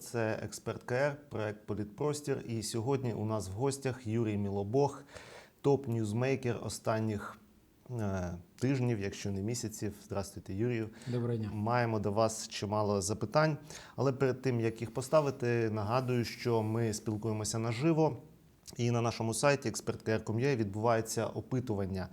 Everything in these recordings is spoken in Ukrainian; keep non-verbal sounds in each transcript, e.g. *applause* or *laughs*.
Це експерт КР, проект Політпростір. І сьогодні у нас в гостях Юрій Мілобог, топ-ньюзмейкер останніх е, тижнів, якщо не місяців. Здравствуйте, Юрію. Доброго дня. Маємо до вас чимало запитань, але перед тим як їх поставити, нагадую, що ми спілкуємося наживо. І на нашому сайті expertkr.com.ua відбувається опитування,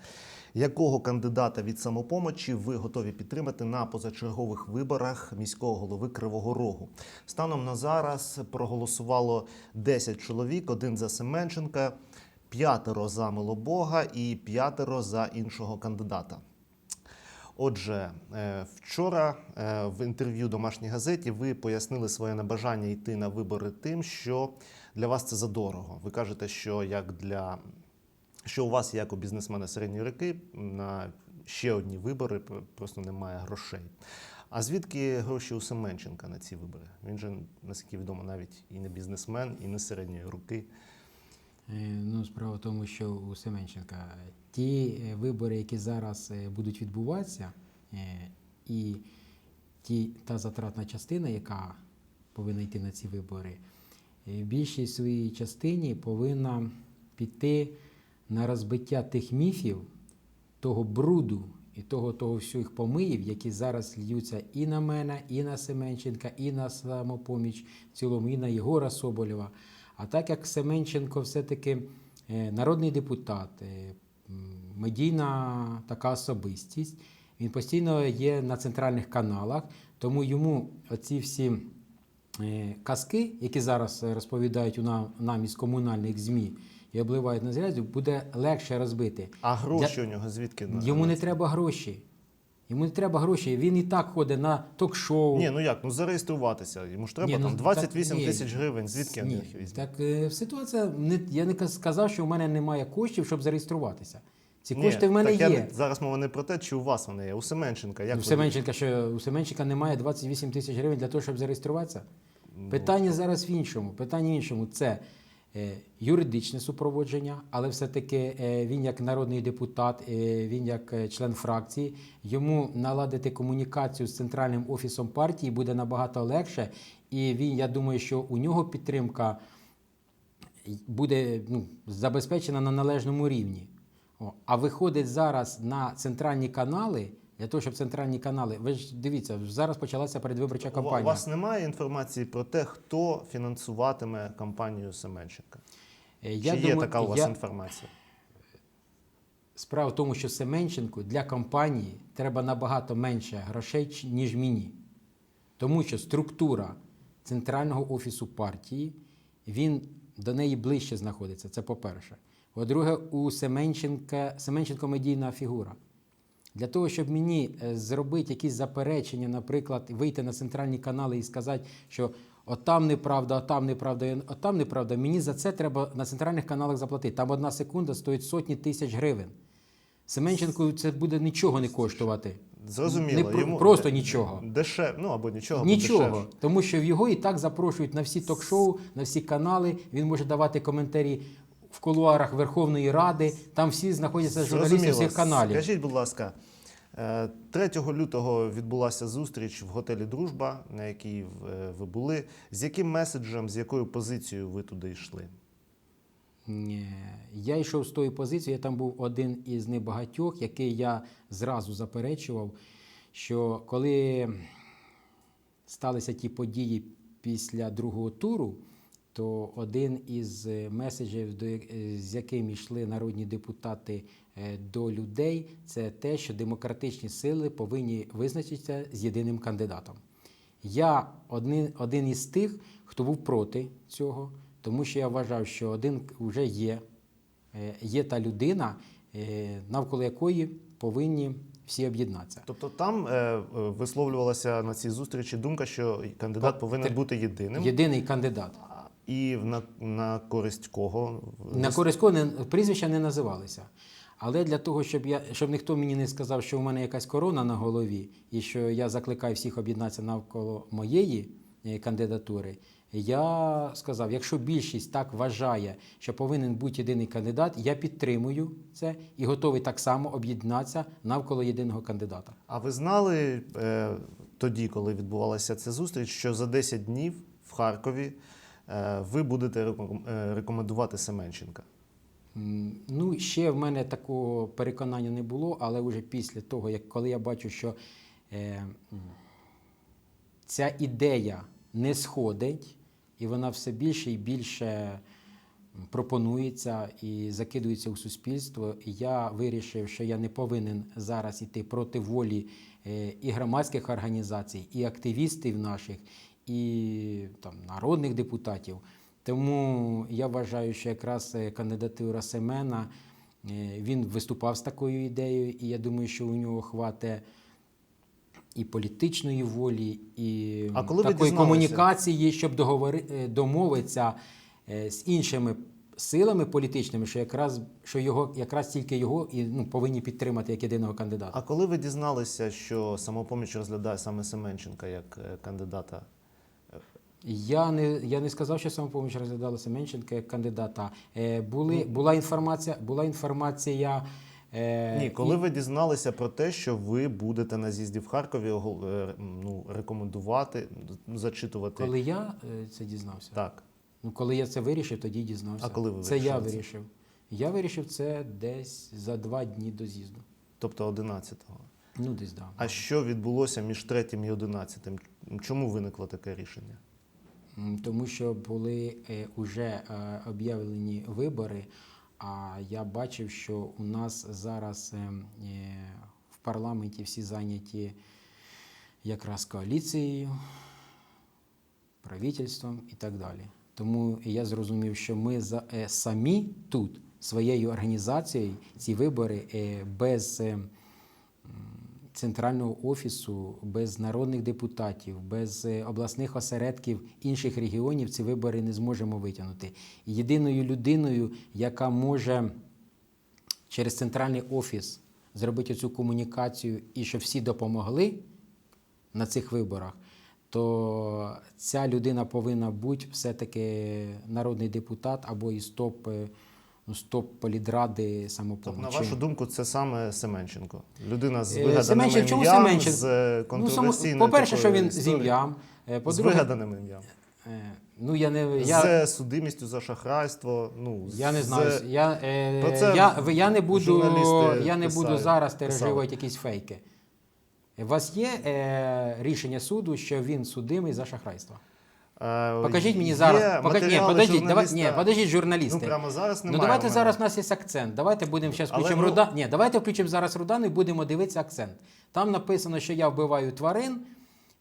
якого кандидата від самопомочі ви готові підтримати на позачергових виборах міського голови Кривого Рогу. Станом на зараз проголосувало 10 чоловік, один за Семенченка, п'ятеро за Милобога і п'ятеро за іншого кандидата. Отже, е, вчора е, в інтерв'ю домашній газеті ви пояснили своє небажання йти на вибори тим, що для вас це задорого. Ви кажете, що як для що у вас, як у бізнесмена середньої роки, на ще одні вибори просто немає грошей. А звідки гроші у Семенченка на ці вибори? Він же, наскільки відомо, навіть і не бізнесмен, і не середньої руки. Е, Ну, справа в тому, що у Семенченка ті е, вибори, які зараз е, будуть відбуватися, і ті, та затратна частина, яка повинна йти на ці вибори, в більшій своїй частині повинна піти на розбиття тих міфів, того бруду і того, того всіх помиїв, які зараз льються і на мене, і на Семенченка, і на самопоміч в цілому, і на Єгора Соболєва. А так як Семенченко все-таки е, народний депутат, е, медійна така особистість, він постійно є на центральних каналах, тому йому оці всі е, казки, які зараз розповідають у нам, нам із комунальних ЗМІ і обливають на зрязю, буде легше розбити. А гроші у нього звідки? на- Йому не треба гроші. Йому не треба гроші. Він і так ходить на ток-шоу. Ні, ну як? Ну зареєструватися. Йому ж треба Ні, ну, там 28 так, тисяч гривень. Звідки Ні, їх візьме? Так е, ситуація не я не сказав, що в мене немає коштів, щоб зареєструватися. Ці Ні, кошти в мене так є. не- зараз мова не про те, чи у вас вони є. У Семенченка. Як У Семенченка, що у Семенченка немає 28 тисяч гривень для того, щоб зареєструватися. Ну, Питання зараз в іншому. Питання в іншому це юридичне супроводження, але все-таки е, він як народний депутат, е, він як е, член фракції, йому наладити комунікацію з центральним офісом партії буде набагато легше. І він, я думаю, що у нього підтримка буде ну, забезпечена на належному рівні. А виходить зараз на центральні канали. Для того, щоб центральні канали, ви ж дивіться, зараз почалася передвиборча У вас немає інформації про те, хто фінансуватиме кампанію Семенченка? Е, Чи є така у вас я- інформація? Справа в тому, що Семенченку для кампанії треба набагато менше грошей, ніж мені. Тому що структура центрального офісу партії, він до неї ближче знаходиться. Це по-перше. По-друге, у Семенченка, Семенченко медійна фігура. Для того, щоб мені е, зробити якісь заперечення, наприклад, вийти на центральні канали і сказати, що отам неправда, отам неправда, отам неправда, мені за це треба на центральних каналах заплатити. Там одна секунда стоїть сотні тисяч гривень. Семенченку це буде нічого не коштувати. Зрозуміло. Не йому просто нічого. Дешев, ну або нічого, Нічого, дешевше. тому що в його і так запрошують на всі ток-шоу, на всі канали. Він може давати коментарі в кулуарах Верховної Ради. Там всі знаходяться журналісти всіх каналів. Скажіть, будь ласка, 3 лютого відбулася зустріч в готелі Дружба, на якій е, ви були. З яким меседжем, з якою позицією ви туди йшли? Я йшов з тої позиції, я там був один із небагатьох, який я зразу заперечував, що коли сталися ті події після другого туру, то один із е, меседжів, е, з яким йшли народні депутати е, до людей, це те, що демократичні сили повинні визначитися з єдиним кандидатом. Я один, один із тих, хто був проти цього, тому що я вважав, що один вже є, є та людина, навколо якої повинні всі об'єднатися. Тобто там е, висловлювалася на цій зустрічі думка, що кандидат повинен бути єдиним. Єдиний кандидат. І на, на користь кого? На користь кого не, прізвища не називалися. Але для того, щоб я щоб ніхто мені не сказав, що у мене якась корона на голові, і що я закликаю всіх об'єднатися навколо моєї е, кандидатури, я сказав: якщо більшість так вважає, що повинен бути єдиний кандидат, я підтримую це і готовий так само об'єднатися навколо єдиного кандидата. А ви знали е, тоді, коли відбувалася ця зустріч, що за 10 днів в Харкові, ви будете е, рекомендувати Семенченка? Ну, ще в мене такого переконання не було, але вже після того, як коли я бачу, що е, ця ідея не сходить, і вона все більше і більше пропонується і закидується у суспільство, я вирішив, що я не повинен зараз іти проти волі е, і громадських організацій, і активістів наших, і там, народних депутатів. Тому я вважаю, що якраз е, кандидатура Семена е, він виступав з такою ідеєю, і я думаю, що у нього хватить і політичної волі, і А коли такої комунікації, щоб договори, е, домовитися з іншими силами політичними, що якраз що його якраз тільки його і ну, повинні підтримати як єдиного кандидата. А коли ви дізналися, що самопоміч розглядає саме Семенченка як кандидата? Я не, я не сказав, що самопоміч розглядала Семенченка як кандидата. Е, були, була інформація, була інформація. Е, Ні, коли і- ви дізналися про те, що ви будете на з'їзді в Харкові е, ну, рекомендувати, ну, зачитувати. коли я е, це дізнався. Так. Ну, коли я це вирішив, тоді дізнався. А коли ви це я це? вирішив. Я вирішив це десь за два дні до з'їзду. Тобто 11-го. Ну, десь да. А що відбулося між 3 і 11? Чому виникло таке рішення? Тому що були е, уже е, об'явлені вибори, а я бачив, що у нас зараз е, е, в парламенті всі зайняті якраз коаліцією, правительством і так далі. Тому я зрозумів, що ми е, самі тут своєю організацією ці вибори е, без. Е, центрального офісу, без народних депутатів, без е, обласних осередків інших регіонів ці вибори не зможемо витягнути. Єдиною людиною, яка може через центральний офіс зробити цю комунікацію і щоб всі допомогли на цих виборах, то ця людина повинна бути все-таки народний депутат або із топ, ну, з топ-політради Тобто, на вашу думку, це саме Семенченко. Людина з Е, вигаданим Семенченко, чому ім'ям, Семенченко? з е, Ну, по-перше, що він з історією. ім'ям. Е, З По-друге, вигаданим ім'ям. е, ну я не я, З судимістю за шахрайство. Ну, я не з- знаю. Я, е, Про це я, ви- я не буду, журналісти я не буду писають, зараз писали. тиражувати якісь фейки. У вас є е, рішення суду, що він судимий за шахрайство? Е, Покажіть мені зараз. Покажіть, ні, подождіть, давай, ні, подождіть, журналісти. Ну, прямо зараз Ну давайте мене. зараз у нас є акцент. Давайте будемо зараз включимо ну- Руда. Ні, давайте включимо зараз Рудану і будемо дивитися акцент. Там написано, що я вбиваю тварин,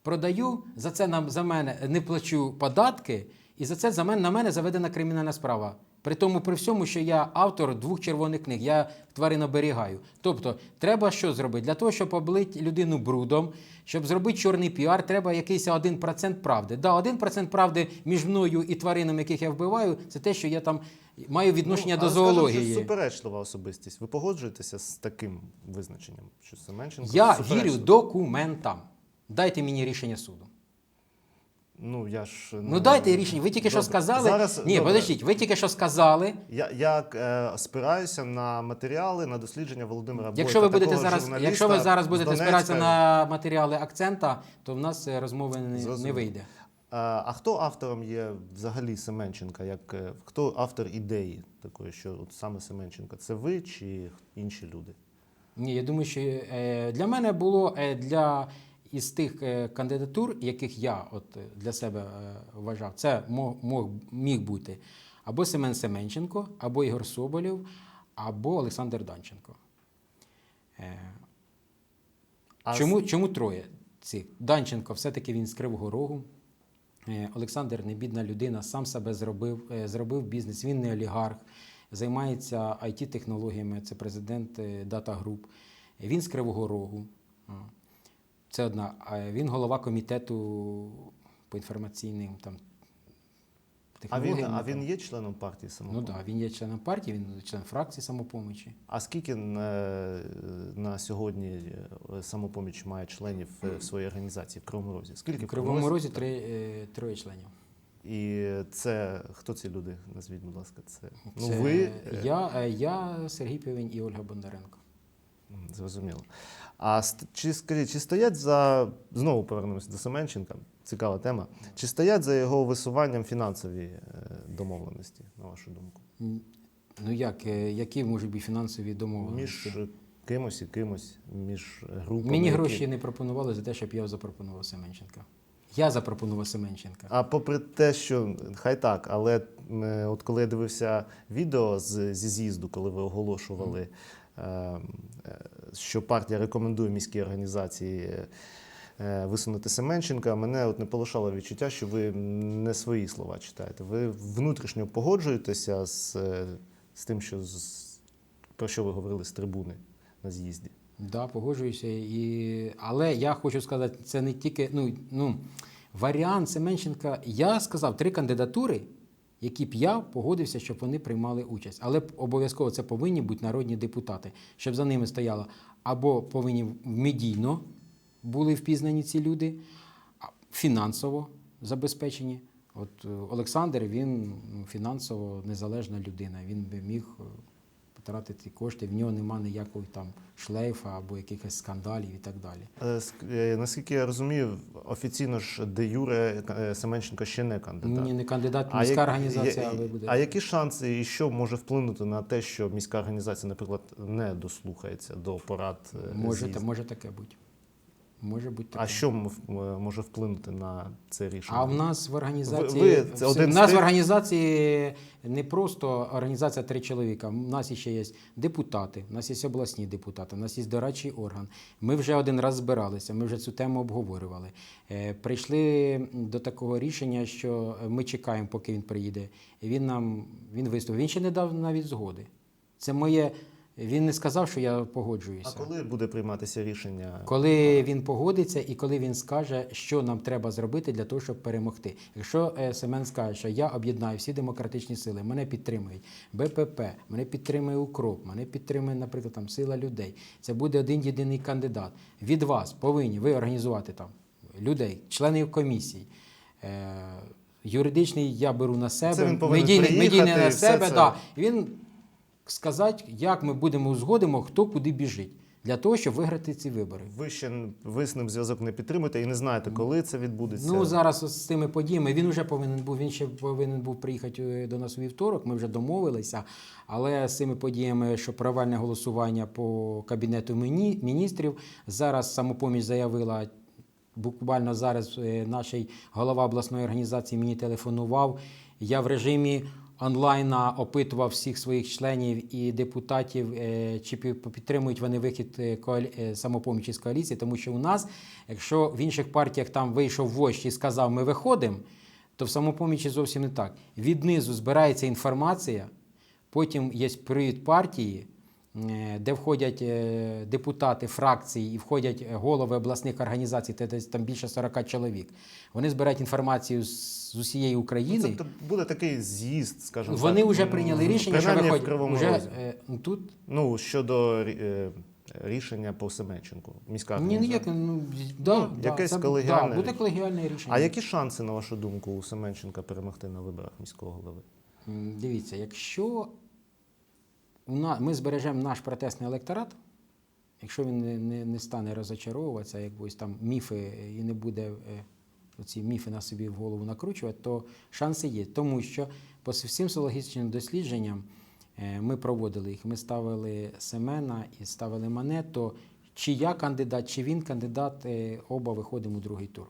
продаю, за це нам за мене не плачу податки, і за це за мене на мене заведена кримінальна справа. При тому, при всьому, що я автор двох червоних книг, я тварин оберігаю. Тобто, треба що зробити? Для того, щоб облити людину брудом, щоб зробити чорний піар, треба якийсь 1% правди. Да, 1% правди між мною і тваринами, яких я вбиваю, це те, що я там маю відношення Ну, до зоології. що суперечлива особистість. Ви погоджуєтеся з таким визначенням? Що Семенченко Я вірю документам. Дайте мені рішення суду. Ну, я ж, Ну дайте рішення. Ви тільки що сказали. Зараз, Ні, добре. подождіть, ви тільки що сказали. Я, я е, спираюся на матеріали, на дослідження Володимира Бойка. Якщо ви будете зараз, якщо ви зараз будете Донецька. спиратися на матеріали акцента, то в нас е, розмови не, не вийде. А, а хто автором є взагалі Семенченка? Як, е, хто автор ідеї такої, що от саме Семенченка? Це ви чи інші люди? Ні, я думаю, що е, для мене було е, для із тих е, кандидатур, яких я от е, для себе е, вважав, це мог, міг бути або Семен Семенченко, або Ігор Соболєв, або Олександр Данченко. А чому, чому троє цих? Данченко все-таки він з Кривого Рогу. Олександр не бідна людина, сам себе зробив, зробив бізнес, він не олігарх, займається IT-технологіями, це президент Data Group. Він з Кривого Рогу. Це одна. А Він голова комітету по інформаційним там, А він, а він є членом партії Ну так, да, він є членом партії, він член фракції самопомочі. А скільки е, на сьогодні е, самопоміч має членів е, в своїй організації в Кривому Розі? Скільки В Кривому Розі три, е, троє членів. І це хто ці люди? Назвіть, будь ласка, це, ну ви. е, Я, е, я, Сергій Півень і Ольга Бондаренко. Зрозуміло. А чи скажіть, чи стоять за знову повернемося до Семенченка? Цікава тема. Чи стоять за його висуванням фінансові е, домовленості, на вашу думку? Ну як, е, які можуть бути фінансові домовленості? Між кимось і кимось, між групами. Мені які- гроші не пропонували за те, щоб я запропонував Семенченка. Я запропонував Семенченка. А попри те, що хай так, але е, от коли я дивився відео з, зі з'їзду, коли ви оголошували, е, е, що партія рекомендує міській організації е, е, висунути Семенченка, мене от не полишало відчуття, що ви не свої слова читаєте. Ви внутрішньо погоджуєтеся з, е, з тим, що з, про що ви говорили з трибуни на з'їзді. Да, погоджуюся. І... Але я хочу сказати, це не тільки ну, ну, варіант Семенченка. Я сказав три кандидатури, які б я погодився, щоб вони приймали участь. Але обов'язково це повинні бути народні депутати, щоб за ними стояло або повинні медійно були впізнані ці люди, фінансово забезпечені. От е, Олександр він фінансово незалежна людина. Він би міг е, ці кошти, в нього нема ніякого там шлейфа або якихось скандалів і так далі. Е, е, Наскільки я розумію, офіційно ж де Юре е, Семенченко ще не кандидат. Ні, не кандидат, А міська як- організація, я- але буде. А які шанси і що може вплинути на те, що міська організація, наприклад, не дослухається до порад може, та- може таке бути. Може бути таке. А що м- може вплинути на це рішення? А в нас в організації Ви- ви це в- один в з нас в тих- організації не просто організація три чоловіка. У нас ще є депутати, у нас є обласні депутати, у нас є дорадчий орган. Ми вже один раз збиралися, ми вже цю тему обговорювали. Е, Прийшли до такого рішення, що ми чекаємо, поки він приїде. Він нам він виступив. Він ще не дав навіть згоди. Це моє. Він не сказав, що я погоджуюся. А коли буде прийматися рішення? Коли він погодиться і коли він скаже, що нам треба зробити для того, щоб перемогти. Якщо е, Семен скаже, що я об'єднаю всі демократичні сили, мене підтримують БПП, мене підтримує Укроп, мене підтримує, наприклад, там сила людей. Це буде один єдиний кандидат. Від вас повинні ви організувати там людей, членів комісій. Е, Юридичний я беру на себе, медійний, медійний на все себе. це. Да. Він сказати, як ми будемо узгодимо, хто куди біжить, для того, щоб виграти ці вибори. Ви ще ви з ним зв'язок не підтримуєте і не знаєте, коли це відбудеться. Ну зараз з цими подіями він вже повинен був. Він ще повинен був приїхати е, до нас у вівторок. Ми вже домовилися. Але з цими подіями, що провальне голосування по кабінету міні- міністрів, зараз самопоміч заявила. Буквально зараз е, наш голова обласної організації мені телефонував. Я в режимі онлайна опитував всіх своїх членів і депутатів, е, чи підтримують вони вихід е, е, самопомічі з коаліції, тому що у нас, якщо в інших партіях там вийшов вождь і сказав, ми виходимо, то в самопомічі зовсім не так. Віднизу збирається інформація, потім є привід партії, де входять е, депутати фракції і входять е, голови обласних організацій, це десь там більше 40 чоловік. Вони збирають інформацію з усієї України. Ну, Тобто буде такий з'їзд, скажімо Вони вже прийняли рішення, що виходять. Уже, Розі. е, тут Ну, щодо е, рішення по Семенченку. Міська ні, ніяк, ну, да, Ну, да, якесь колегіальне да, буде колегіальне рішення. А які шанси, на вашу думку, у Семенченка перемогти на виборах міського голови? Дивіться, якщо ми збережемо наш протестний електорат, якщо він не, не, не стане розочаровуватися, якось там міфи і не буде е, оці міфи на собі в голову накручувати, то шанси є. Тому що по всім соціологічним дослідженням е, ми проводили їх. Ми ставили Семена і ставили мене, то чи я кандидат, чи він кандидат, е, оба виходимо у другий тур.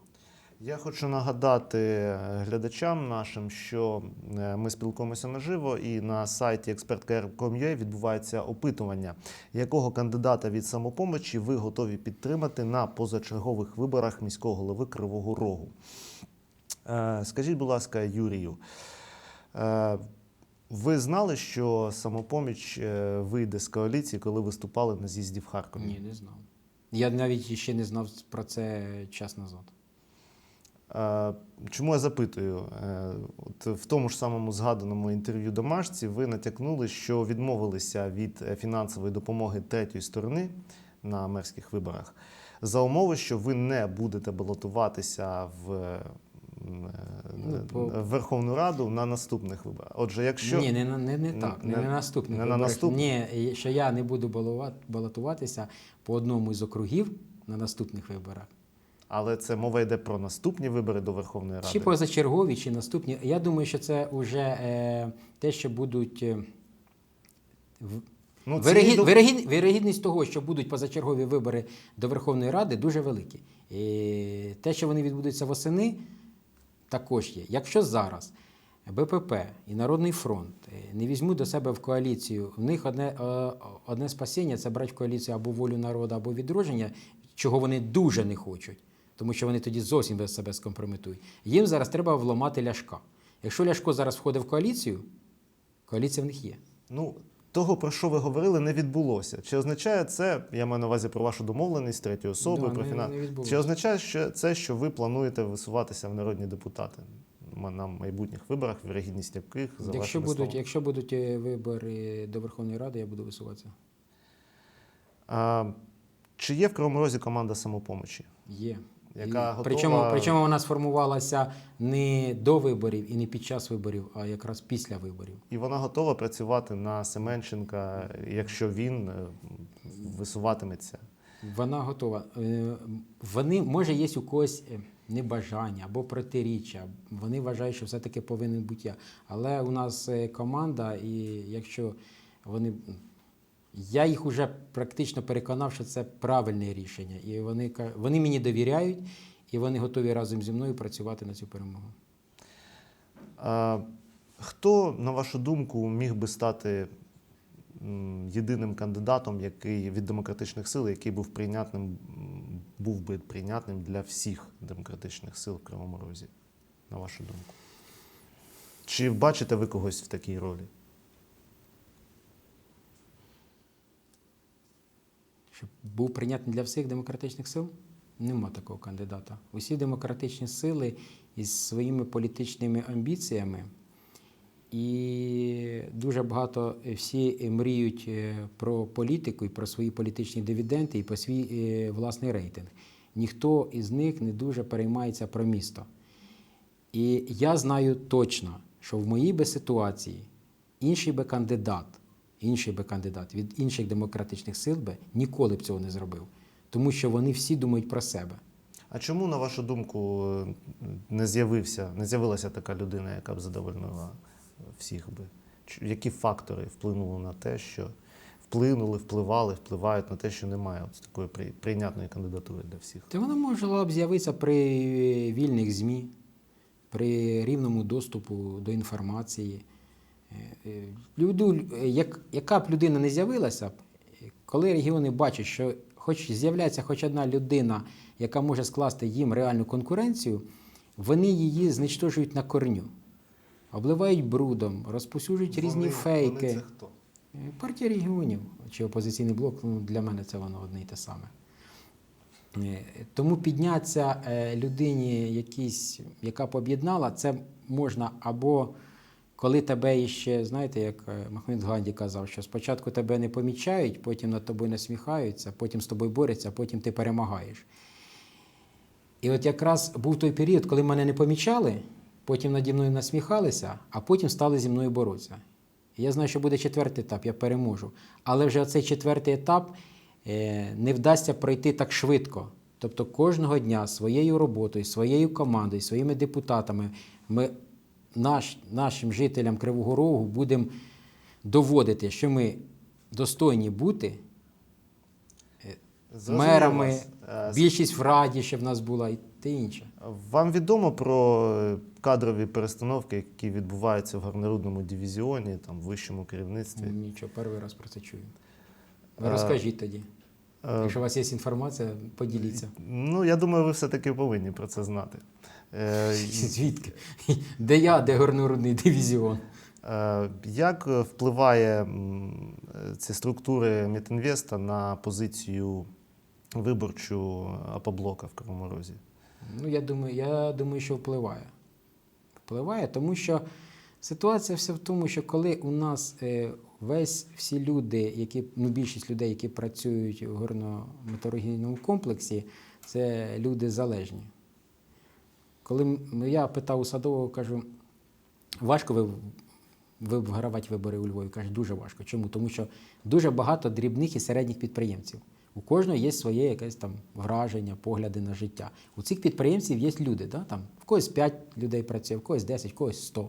Я хочу нагадати е, глядачам нашим, що е, ми спілкуємося наживо, і на сайті expertkr.com.ua відбувається опитування, якого кандидата від самопомочі ви готові підтримати на позачергових виборах міського голови Кривого Рогу. Е, Скажіть, будь ласка, Юрію, ви знали, що самопоміч вийде з коаліції, коли виступали на з'їзді в Харкові? Ні, не знав. Я навіть ще не знав про це час назад. Е, Чому я запитую? Е, От в тому ж самому згаданому інтерв'ю домашці ви натякнули, що відмовилися від е, фінансової допомоги третьої сторони на мерських виборах за умови, що ви не будете балотуватися в е, Ну, в Верховну Раду на наступних виборах. Отже, якщо Ні, не, не, не так, не, не- на наступних не на виборах. наступних? Ні, що я не буду балотуватися по одному із округів на наступних виборах. Але це мова йде про наступні вибори до Верховної Ради. Чи позачергові, чи наступні. Я думаю, що це вже е, те, що будуть. Е, в- Ну, Вирогід, вирогід, вирогідність того, що будуть позачергові вибори до Верховної Ради, дуже великі. І те, що вони відбудуться восени, також є. Якщо зараз БПП і Народний фронт е, не візьмуть до себе в коаліцію, в них одне, е, одне спасіння це брати в коаліцію або волю народу, або відродження, чого вони дуже не хочуть, тому що вони тоді зовсім без себе скомпрометують. Їм зараз треба вламати ляшка. Якщо Ляшко зараз входить в коаліцію, коаліція в них є. Ну, того, про що ви говорили, не відбулося. Чи означає це, я маю на увазі про вашу домовленість з третьою особою, Да, про фінанс. Чи означає що це, що ви плануєте висуватися в народні депутати на майбутніх виборах, вірогідність яких за Якщо будуть, словами? якщо будуть е, вибори до Верховної Ради, я буду висуватися. А, чи є в Кривому Розі команда самопомочі? Є. Яка готова- причому, причому вона сформувалася не до виборів і не під час виборів, а якраз після виборів. І вона готова працювати на Семенченка, якщо він е, висуватиметься. Вона готова. Е, Вони, може, є у когось е, небажання або протиріччя. Вони вважають, що все-таки повинен бути я. Але у нас команда, і якщо вони. Я їх вже практично переконав, що це правильне рішення. І вони, вони мені довіряють, і вони готові разом зі мною працювати на цю перемогу. А, хто, на вашу думку, міг би стати єдиним кандидатом, який від демократичних сил, який був прийнятним, був би прийнятним для всіх демократичних сил в Кривому Розі, на вашу думку? Чи бачите ви когось в такій ролі? Щоб був прийнятний для всіх демократичних сил? Нема такого кандидата. Усі демократичні сили із своїми політичними амбіціями, і дуже багато е, всі мріють е, про політику і про свої політичні дивіденди і про свій е, власний рейтинг. Ніхто із них не дуже переймається про місто. І я знаю точно, що в моїй би ситуації інший би кандидат, інший би кандидат від інших демократичних сил би ніколи б цього не зробив. Тому що вони всі думають про себе. А чому, на вашу думку, е, не з'явився, не з'явилася така людина, яка б задовольнила всіх би? Які фактори вплинули на те, що вплинули, впливали, впливають на те, що немає от такої при- прийнятної кандидатури для всіх? Та вона могла б з'явитися при вільних ЗМІ, при рівному доступу до інформації. Е, е, Люду, е, як, яка б людина не з'явилася, коли регіони бачать, що хоч з'являється хоч одна людина, яка може скласти їм реальну конкуренцію, вони її знищують на корню, обливають брудом, розповсюджують різні фейки. хто? Е, Партія регіонів чи опозиційний блок, ну, для мене це воно одне і те саме. Тому піднятися людині, якійсь, яка б об'єднала, це можна або коли тебе іще, знаєте, як е, Махмед Ганді казав, що спочатку тебе не помічають, потім над тобою насміхаються, потім з тобою борються, потім ти перемагаєш. І от якраз був той період, коли мене не помічали, потім наді мною насміхалися, а потім стали зі мною боротися. І я знаю, що буде четвертий етап, я переможу. Але вже цей четвертий етап е, не вдасться пройти так швидко. Тобто кожного дня своєю роботою, своєю командою, своїми депутатами ми наш, нашим жителям Кривого Рогу будемо доводити, що ми достойні бути Зрозумів мерами, вас. Е, більшість в раді, щоб в нас була і те інше. Вам відомо про е, кадрові перестановки, які відбуваються в гарнорудному дивізіоні, там, в вищому керівництві? Нічого, перший раз про це чую. Е, розкажіть тоді. Е, Якщо у вас є інформація, поділіться. Ну, я думаю, ви все-таки повинні про це знати. Е, *laughs* Звідки? Де я, де горнорудний дивізіон? Е, Як впливає ці структури Мітінвеста на позицію виборчу Апоблока в Кривому Розі? Ну, я думаю, я думаю, що впливає. Впливає, тому що ситуація вся в тому, що коли у нас весь всі люди, які, ну, більшість людей, які працюють у горно-металургійному комплексі, це люди залежні. коли м- я питав у садового, кажу, важко ви вигравати вибори у Львові? Каже, дуже важко. Чому? Тому що дуже багато дрібних і середніх підприємців. У кожного є своє якесь там враження, погляди на життя. У цих підприємців є люди, да? там, в когось 5 людей працює, в когось 10, в когось 100.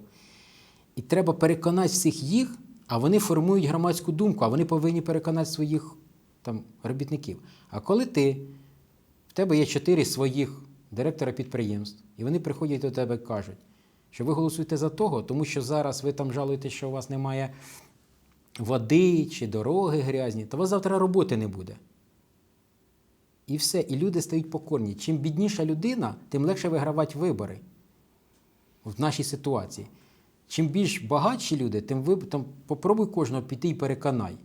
І треба переконати всіх їх, а вони формують громадську думку, а вони повинні переконати своїх там, робітників. А коли ти, в тебе є чотири своїх директора підприємств, і вони приходять до тебе і кажуть, що ви голосуєте за того, тому що зараз ви там жалуєте, що у вас немає води чи дороги грязні, то у вас завтра роботи не буде. І все, і люди стають покорні. Чим бідніша людина, тим легше вигравати вибори в нашій ситуації. Чим більш багатші люди, тим ви там попробуй кожного піти і переконай.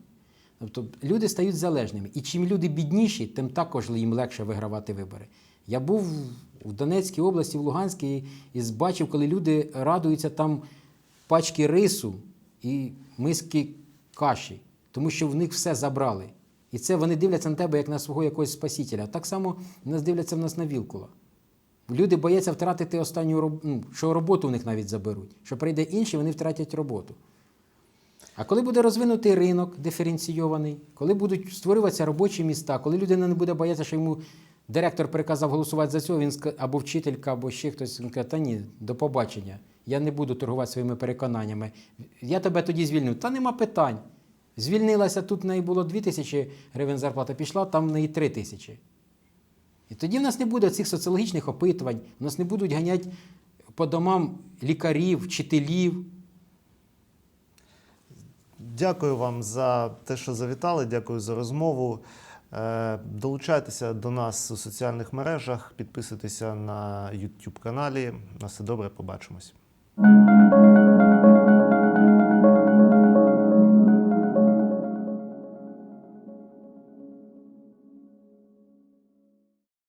Тобто люди стають залежними. І чим люди бідніші, тим також їм легше вигравати вибори. Я був в Донецькій області, в Луганській, і бачив, коли люди радуються там пачки рису і миски каші, тому що в них все забрали. І це вони дивляться на тебе як на свого якогось спасителя. Так само нас дивляться в нас на Вілкула. Люди бояться втратити останню роб- ну, що роботу в них навіть заберуть. Що прийде інший, вони втратять роботу. А коли буде розвинутий ринок диференційований, коли будуть створюватися робочі міста, коли людина не буде боятися, що йому директор приказав голосувати за цього, він або вчителька, або ще хтось він каже, та ні, до побачення. Я не буду торгувати своїми переконаннями. Я тебе тоді звільню. Та нема питань. Звільнилася, тут в неї було 2 тисячі гривень зарплата, пішла, там в неї 3 тисячі. І тоді в нас не буде цих соціологічних опитувань, у нас не будуть ганяти по домам лікарів, вчителів. Дякую вам за те, що завітали. Дякую за розмову. Е, Долучайтеся до нас у соціальних мережах, підписуйтеся на YouTube каналі. На все добре, побачимось.